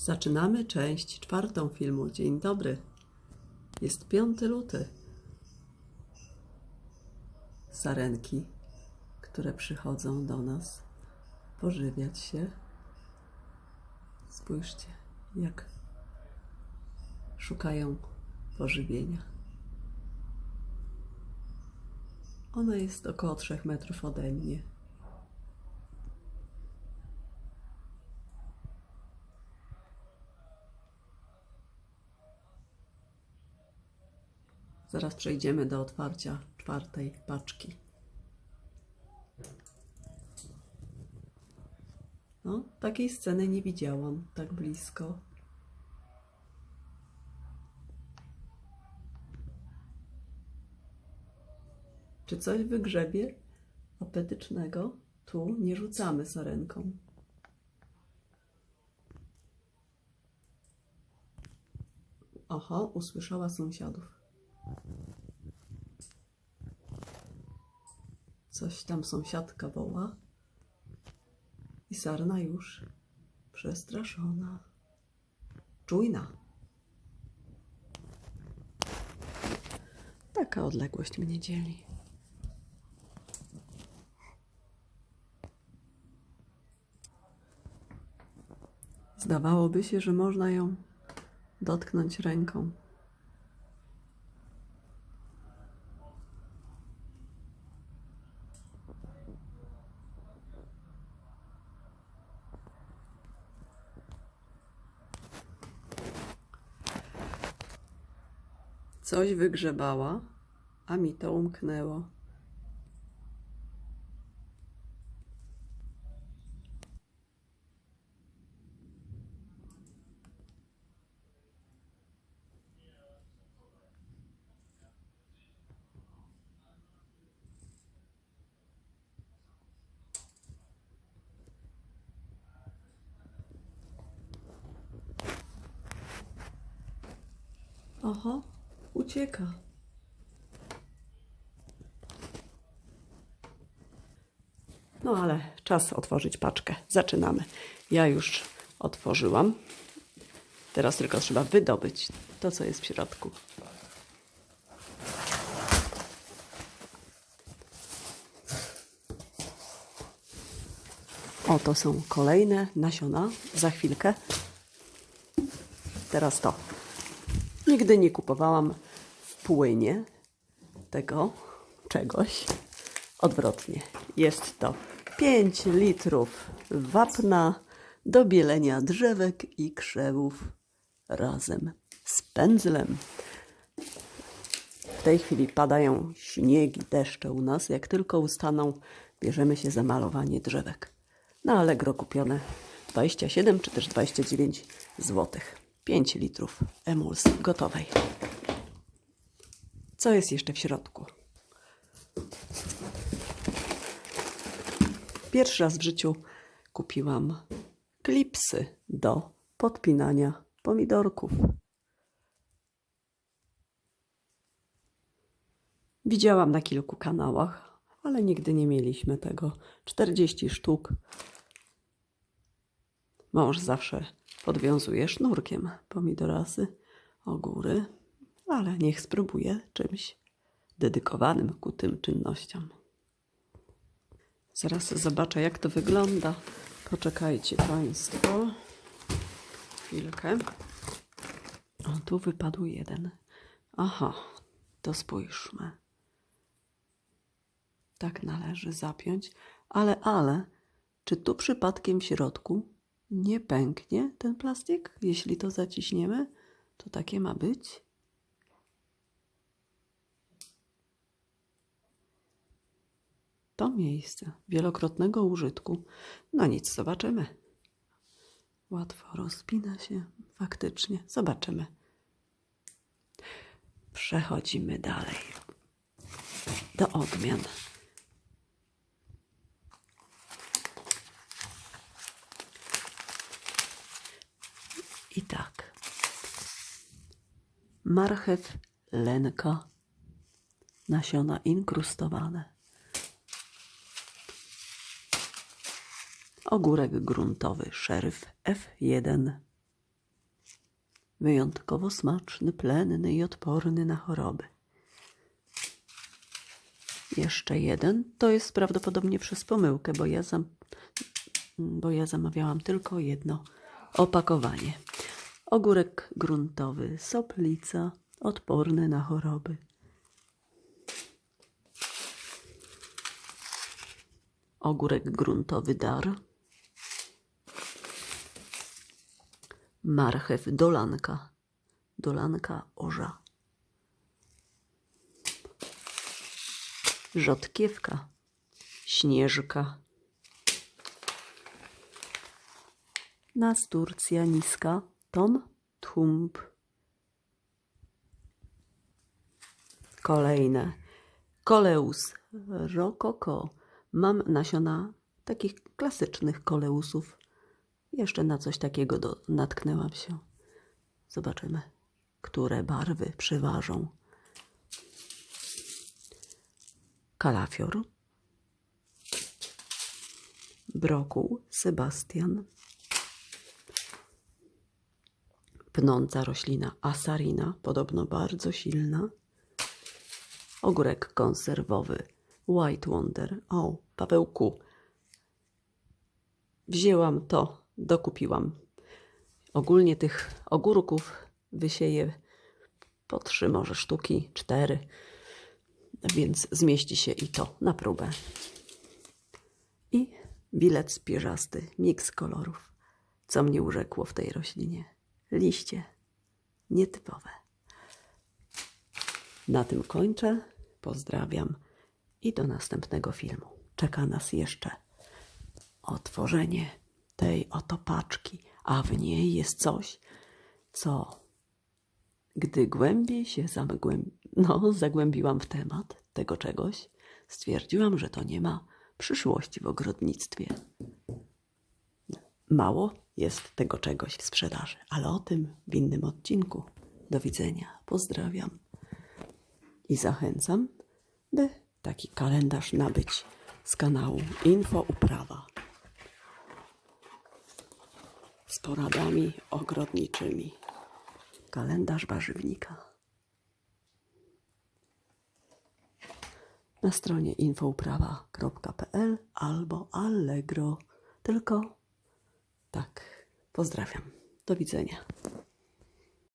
Zaczynamy część czwartą filmu. Dzień dobry. Jest 5 luty. Sarenki, które przychodzą do nas pożywiać się. Spójrzcie, jak szukają pożywienia. Ona jest około 3 metrów ode mnie. Zaraz przejdziemy do otwarcia czwartej paczki. No, takiej sceny nie widziałam tak blisko. Czy coś wygrzebie apetycznego? Tu nie rzucamy sarenką. Oho, usłyszała sąsiadów. Coś tam sąsiadka woła. I sarna już przestraszona. Czujna. Taka odległość mnie dzieli. Zdawałoby się, że można ją dotknąć ręką. Coś wygrzebała, a mi to umknęło. Oho, ucieka. No ale czas otworzyć paczkę. Zaczynamy. Ja już otworzyłam. Teraz tylko trzeba wydobyć to, co jest w środku. O, to są kolejne nasiona. Za chwilkę. Teraz to. Nigdy nie kupowałam w płynie tego czegoś. Odwrotnie. Jest to 5 litrów wapna do bielenia drzewek i krzewów razem z pędzlem. W tej chwili padają śniegi, deszcze u nas. Jak tylko ustaną, bierzemy się za malowanie drzewek. Na Allegro kupione 27 czy też 29 złotych. 5 litrów emulsji gotowej. Co jest jeszcze w środku? Pierwszy raz w życiu kupiłam klipsy do podpinania pomidorków. Widziałam na kilku kanałach, ale nigdy nie mieliśmy tego. 40 sztuk. Mąż zawsze podwiązuje sznurkiem pomidorasy o góry, ale niech spróbuje czymś dedykowanym ku tym czynnościom. Zaraz zobaczę, jak to wygląda. Poczekajcie Państwo. Chwilkę. O, tu wypadł jeden. Aha, to spójrzmy. Tak należy zapiąć, ale, ale, czy tu przypadkiem w środku nie pęknie ten plastik? Jeśli to zaciśniemy, to takie ma być. To miejsce wielokrotnego użytku. No nic, zobaczymy. Łatwo rozpina się, faktycznie. Zobaczymy. Przechodzimy dalej do odmian. I tak. Marchew lenka. Nasiona inkrustowane. Ogórek gruntowy szeryf F1. Wyjątkowo smaczny, plenny i odporny na choroby. Jeszcze jeden. To jest prawdopodobnie przez pomyłkę, bo ja, bo ja zamawiałam tylko jedno opakowanie. Ogórek gruntowy, soplica, odporny na choroby. Ogórek gruntowy dar. Marchew dolanka. Dolanka orza. Rzodkiewka. Śnieżka. Nasturcja niska. Tom Tump. Kolejne. Koleus rokoko. Mam nasiona takich klasycznych koleusów. Jeszcze na coś takiego do, natknęłam się. Zobaczymy, które barwy przeważą. Kalafior. Brokuł Sebastian. Pnąca roślina asarina, podobno bardzo silna. Ogórek konserwowy White Wonder. O, Pawełku. Wzięłam to, dokupiłam. Ogólnie tych ogórków wysieję po trzy może sztuki, cztery, więc zmieści się i to na próbę. I bilet spierzasty, miks kolorów. Co mnie urzekło w tej roślinie? Liście nietypowe. Na tym kończę. Pozdrawiam i do następnego filmu. Czeka nas jeszcze otworzenie tej oto paczki, a w niej jest coś, co gdy głębiej się no, zagłębiłam w temat tego czegoś, stwierdziłam, że to nie ma przyszłości w ogrodnictwie. Mało jest tego czegoś w sprzedaży, ale o tym w innym odcinku. Do widzenia, pozdrawiam i zachęcam, by taki kalendarz nabyć z kanału Info Uprawa z poradami ogrodniczymi. Kalendarz warzywnika. Na stronie infouprawa.pl albo Allegro. Tylko tak. Pozdrawiam. Do widzenia.